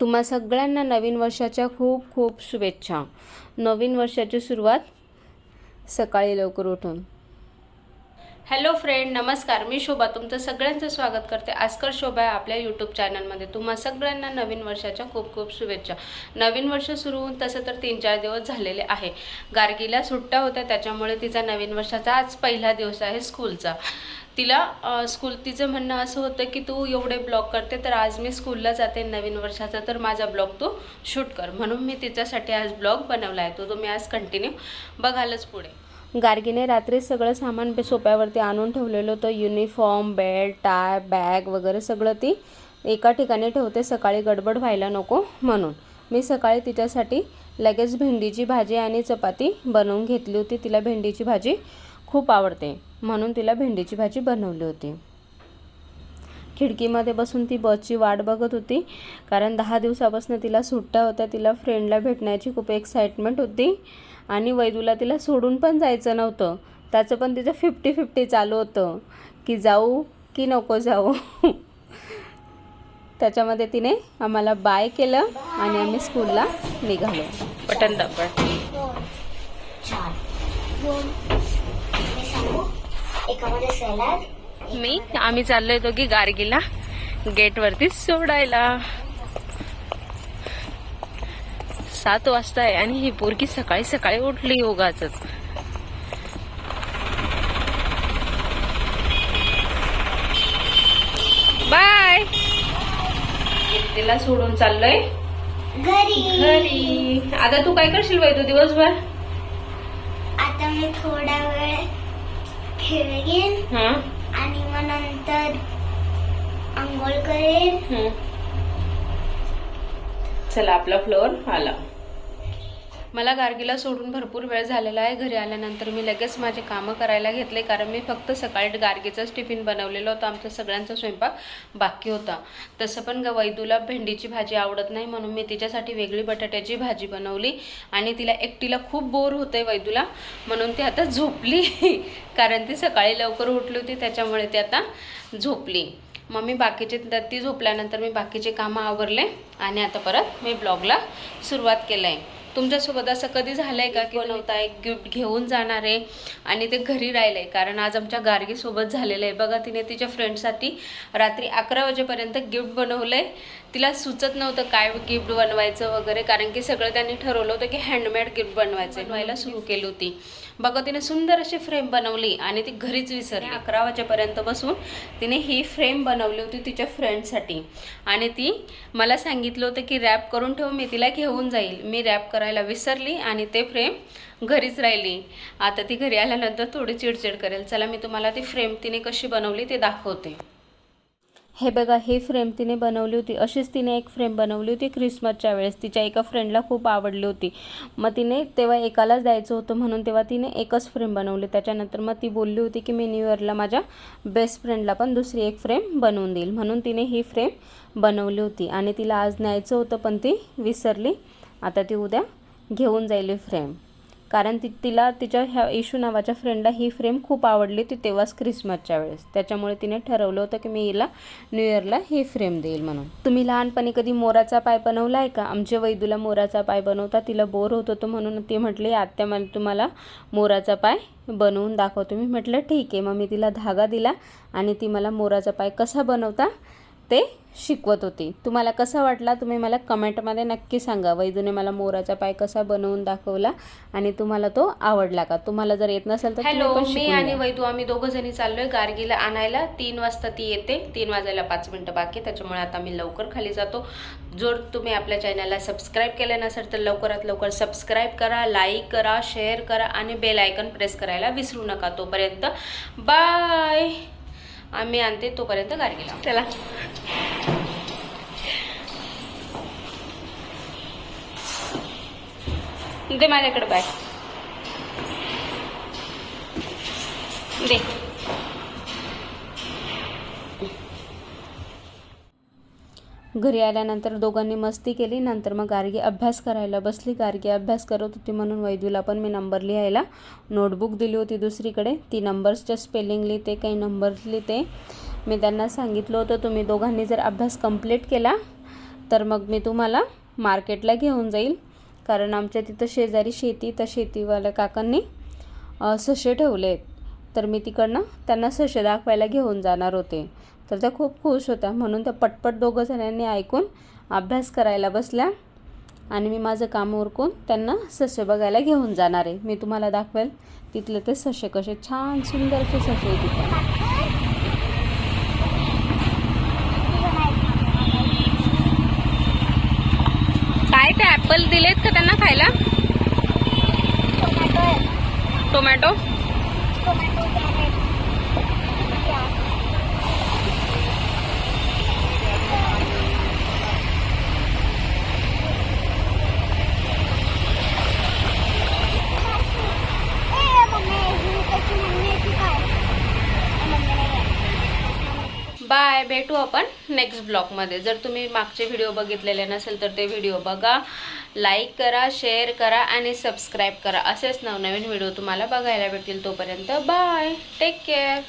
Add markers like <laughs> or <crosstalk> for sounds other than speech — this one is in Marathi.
तुम्हा सगळ्यांना नवीन वर्षाच्या खूप खूप शुभेच्छा. नवीन वर्षाची सुरुवात सकाळी लवकर उठून. हॅलो फ्रेंड नमस्कार. मी शोभा तुमचं सगळ्यांचं स्वागत करते. आजकर शोभा आहे आपल्या यूट्यूब चॅनलमध्ये तुम्हा सगळ्यांना नवीन वर्षाच्या खूप खूप शुभेच्छा. नवीन वर्ष सुरू होऊन तसं तर तीन चार दिवस झालेले आहे. गार्गीला सुट्ट्या होत्या त्याच्यामुळे तिचा नवीन वर्षाचा आज पहिला दिवस आहे स्कूलचा. तिला स्कूल तिचं म्हणणं असं होतं की तू एवढे ब्लॉग करते तर आज मी स्कूलला जाते नवीन वर्षाचा तर माझा ब्लॉग तू शूट कर. म्हणून मी तिच्यासाठी आज ब्लॉग बनवला आहे. तो तुम्ही आज कंटिन्यू बघालच पुढे. गार्गीने रात्री सगळं सामान सोप्यावरती आणून ठेवलेलं होतं. युनिफॉर्म बेल्ट टाय बॅग वगैरे सगळं ती एका ठिकाणी ठेवते. सकाळी गडबड व्हायला नको म्हणून. मी सकाळी तिच्यासाठी लगेच भेंडीची भाजी आणि चपाती बनवून घेतली होती. तिला भेंडीची भाजी खूप आवडते म्हणून तिला भेंडीची भाजी बनवली होती. खिडकीमध्ये बसून ती बसची वाट बघत होती. कारण दहा दिवसापासून तिला सुट्ट्या होत्या तिला फ्रेंडला भेटण्याची खूप एक्साइटमेंट होती. आणि वैदूला तिला सोडून पण जायचं नव्हतं. त्याचं पण तिचं फिफ्टी फिफ्टी चालू होतं. की जाऊ की नको जाऊ. <laughs> त्याच्यामध्ये तिने आम्हाला बाय केलं आणि आम्ही स्कूलला निघालो. बटन दाबा. दोन चार दोन मी सांगू? एकामध्ये सॅलड मी. आम्ही चाललोय दोघी गार्गीला. गेटवरती सोडायला. सात वाजता आहे आणि ही पोरगी सकाळी सकाळी उठली योगाच बाय तिला सोडून चाललोय. घरी. घरी. आता तू काय करशील बाई तू दिवसभर? आता मी थोडा वेळ हा? आणि मग नंतर आंघोळ करेन. चला आपला फ्लोअर आला. मला गार्गीला सोडून भरपूर वेळ झालेला आहे. घरी आल्यानंतर मी लगेच माझे कामं करायला घेतले कारण मी फक्त सकाळी गार्गीचाच टिफिन बनवलेलं होतं. आमचा सगळ्यांचा स्वयंपाक बाकी होता. तसं पण ग वैदूला भेंडीची भाजी आवडत नाही म्हणून मी तिच्यासाठी वेगळी बटाट्याची भाजी बनवली आणि तिला एकटीला खूप बोर होते वैदूला म्हणून ती आता झोपली. <laughs> कारण ती सकाळी लवकर उठली होती त्याच्यामुळे ती आता झोपली. मग मी बाकीचे ती झोपल्यानंतर मी बाकीचे कामं आवरले आणि आता परत मी ब्लॉगला सुरुवात केलं आहे तुमच्यासोबत असं कधी झालं आहे का की बनवता एक गिफ्ट घेऊन जाणार आहे आणि ते घरी राहिलं आहे कारण आज आमच्या गार्गीसोबत झालेलं आहे. बघा तिने तिच्या फ्रेंडसाठी रात्री अकरा वाजेपर्यंत गिफ्ट बनवलं आहे तिला सुचत नव्हतं काय गिफ्ट बनवायचं वगैरे कारण की सगळं त्यांनी ठरवलं होतं की हँडमेड गिफ्ट बनवायचं बनवायला सुरू केली होती. बघा तिने सुंदर अशी फ्रेम बनवली आणि ती घरीच विसरली. अकरा वाजेपर्यंत बसून तिने ही फ्रेम बनवली होती तिच्या फ्रेंडसाठी. आणि ती मला सांगितलं होतं की रॅप करून ठेव मी तिला घेऊन जाईल. मी रॅप करायला विसरली आणि ते फ्रेम घरीच राहिली. आता ती घरी आल्यानंतर थोडी चिडचिड करेल. चला मी तुम्हाला ती फ्रेम तिने कशी बनवली ते दाखवते. हे बघा ही फ्रेम तिने बनवली होती. अशीच तिने एक फ्रेम बनवली होती क्रिसमसच्या वेळेस. तिच्या एका फ्रेंडला खूप आवडली होती. मग तिने तेव्हा एकालाच द्यायचं होतं म्हणून तेव्हा तिने एकच फ्रेम बनवली. त्याच्यानंतर मग ती बोलली होती की मी न्यू इयरला माझ्या बेस्ट फ्रेंडला पण दुसरी एक फ्रेम बनवून देईल. म्हणून तिने ही फ्रेम बनवली होती. आणि तिला आज न्यायचं होतं पण ती विसरली. आता ती उद्या घेऊन जाईल ही फ्रेम कारण ती तिला तिच्या ह्या इशू नावाच्या फ्रेंडला ही फ्रेम खूप आवडली ती तेव्हाच क्रिसमसच्या वेळेस. त्याच्यामुळे तिने ठरवलं होतं की मी हिला न्यू इयरला ही फ्रेम देईल म्हणून. तुम्ही लहानपणी कधी मोराचा पाय बनवला आहे का? आमच्या वैदूला मोराचा पाय बनवता तिला बोर होत होतो म्हणून ती म्हटली आत्या मला तुम्हाला मोराचा पाय बनवून दाखवतो. मी म्हटलं ठीक आहे. मग मी तिला धागा दिला आणि ती मला मोराचा पाय कसा बनवता ते शिकवत होती. तुम्हाला कसा वाटला? तुम्ही मला कमेंटमध्ये नक्की सांगा. वैदूने मला मोराचा पाय कसा बनवून दाखवला आणि तुम्हाला तो आवडला का? तुम्हाला जर येत नसेल तर हॅलो मी आणि. वैदू आम्ही दोघं जणी चाललोय गार्गीला आणायला. तीन वाजता ती येते. तीन वाजायला पाच मिनिटं बाकी त्याच्यामुळे आता मी लवकर खाली जातो. जर तुम्ही आपल्या चॅनलला सबस्क्राईब केलं नसेल तर लवकरात लवकर सबस्क्राईब करा लाईक करा शेअर करा आणि बेल आयकन प्रेस करायला विसरू नका तोपर्यंत. बाय आम्ही आणते तोपर्यंत गार्गीला चला. दे माझ्याकडे बाय दे. घरी आल्यानंतर दोघांनी मस्ती केली. नंतर मग गार्गी अभ्यास करायला बसली. गार्गी अभ्यास करत होती म्हणून वैदूला पण मी नंबर लिहायला नोटबुक दिली होती दुसरीकडे. ती नंबर्सच्या स्पेलिंग लिहिते काही नंबर्स लिहिते. मी त्यांना सांगितलं होतं तुम्ही दोघांनी जर अभ्यास कंप्लीट केला तर मग मी तुम्हाला मार्केटला घेऊन जाईल. कारण आमच्या तिथं शेजारी शेती तर शेतीवाल्या काकांनी सशे ठेवले आहेत तर मी तिकडनं त्यांना सशे दाखवायला घेऊन जाणार होते. तर त्या खूप खुश होत्या. म्हणून त्या पटपट दोघं जणांनी ऐकून अभ्यास करायला बसल्या आणि मी माझं काम उरकून त्यांना ससे बघायला घेऊन जाणार आहे. मी तुम्हाला दाखवेल तिथले ते ससे कसे छान सुंदरसे ससे तिथे. काय ते ॲपल दिलेत का त्यांना खायला? टोमॅटो बाय भेटू आपण नेक्स्ट ब्लॉगमध्ये जर तुम्ही मागचे व्हिडिओ बघितलेले नसेल तर ते व्हिडिओ बघा. लाईक करा शेअर करा आणि सबस्क्राईब करा. असेच नवनवीन व्हिडिओ तुम्हाला बघायला भेटतील तोपर्यंत. Bye take care